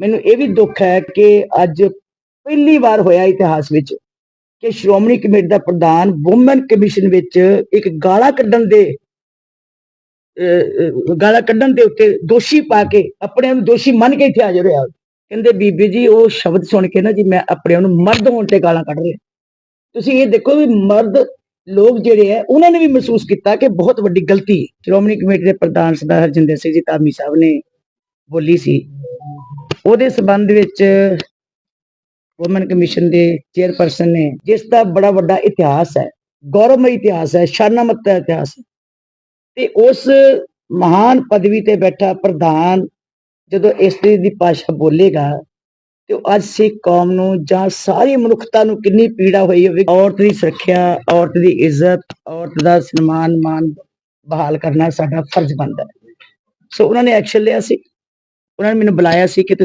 ਮੈਨੂੰ ਇਹ ਵੀ ਦੁੱਖ ਹੈ ਕਿ ਅੱਜ ਪਹਿਲੀ ਵਾਰ ਹੋਇਆ ਇਤਿਹਾਸ ਵਿੱਚ ਕਿ ਸ਼੍ਰੋਮਣੀ ਕਮੇਟੀ ਦਾ ਪ੍ਰਧਾਨ ਵੂਮਨ ਕਮਿਸ਼ਨ ਵਿੱਚ ਇੱਕ ਗਾਲਾਂ ਕੱਢਣ ਦੇ ਗਾਲਾਂ ਕੱਢਣ ਦੇ ਉੱਤੇ ਦੋਸ਼ੀ ਪਾ ਕੇ ਆਪਣੇ ਨੂੰ ਦੋਸ਼ੀ ਮੰਨ ਕੇ ਇੱਥੇ ਹਾਜ਼ਰ ਹੋਇਆ। ਕਹਿੰਦੇ, ਬੀਬੀ ਜੀ, ਉਹ ਸ਼ਬਦ ਸੁਣ ਕੇ ਨਾ ਜੀ ਮੈਂ ਆਪਣੇ ਆਪ ਨੂੰ ਮਰਦ ਹੋਣ ਤੇ ਗਾਲਾਂ ਕੱਢ ਰਿਹਾ। ਤੁਸੀਂ ਇਹ ਦੇਖੋ ਵੀ ਮਰਦ ਲੋਕ ਜਿਹੜੇ ਹੈ, ਉਹਨਾਂ ਨੇ ਵੀ ਮਹਿਸੂਸ ਕੀਤਾ ਕਿ ਬਹੁਤ ਵੱਡੀ ਗਲਤੀ ਸ਼੍ਰੋਮਣੀ ਕਮੇਟੀ ਦੇ ਪ੍ਰਧਾਨ ਸਰਦਾਰ ਹਰਜਿੰਦਰ ਸਿੰਘ ਜੀ ਧਾਮੀ ਸਾਹਿਬ ਨੇ ਬੋਲੀ ਸੀ। ਉਹਦੇ ਸਬੰਧ ਵਿੱਚ ਵੂਮਨ ਕਮਿਸ਼ਨ ਦੇ ਚੇਅਰਪਰਸਨ ਨੇ, ਜਿਸ ਦਾ ਬੜਾ ਵੱਡਾ ਇਤਿਹਾਸ ਹੈ, ਗੌਰਵਮਈ ਇਤਿਹਾਸ ਹੈ, ਸ਼ਾਨਾਮਤ ਇਤਿਹਾਸ ਹੈ। ਤੇ ਉਸ ਮਹਾਨ ਪਦਵੀ ਤੇ ਬੈਠਾ ਪ੍ਰਧਾਨ ਜਦੋਂ ਇਸਤਰੀ ਦੀ ਭਾਸ਼ਾ ਬੋਲੇਗਾ, ਤੇ ਉਹ ਅੱਜ ਸਿੱਖ ਕੌਮ ਨੂੰ ਜਾਂ ਸਾਰੀ ਮਨੁੱਖਤਾ ਨੂੰ ਕਿੰਨੀ ਪੀੜਾ ਹੋਈ ਹੋਵੇ ਔਰਤ ਦੀ ਸੁਰੱਖਿਆ, ਔਰਤ ਦੀ ਇੱਜ਼ਤ, ਔਰਤ ਦਾ ਸਨਮਾਨ ਮਾਨ ਬਹਾਲ ਕਰਨਾ ਸਾਡਾ ਫਰਜ਼ ਬਣਦਾ ਸੋ ਉਹਨਾਂ ਨੇ ਐਕਸ਼ਨ ਲਿਆ ਸੀ। ਉਹਨਾਂ ਨੇ ਮੈਨੂੰ ਬੁਲਾਇਆ ਸੀ ਕਿ ਤੁਸੀਂ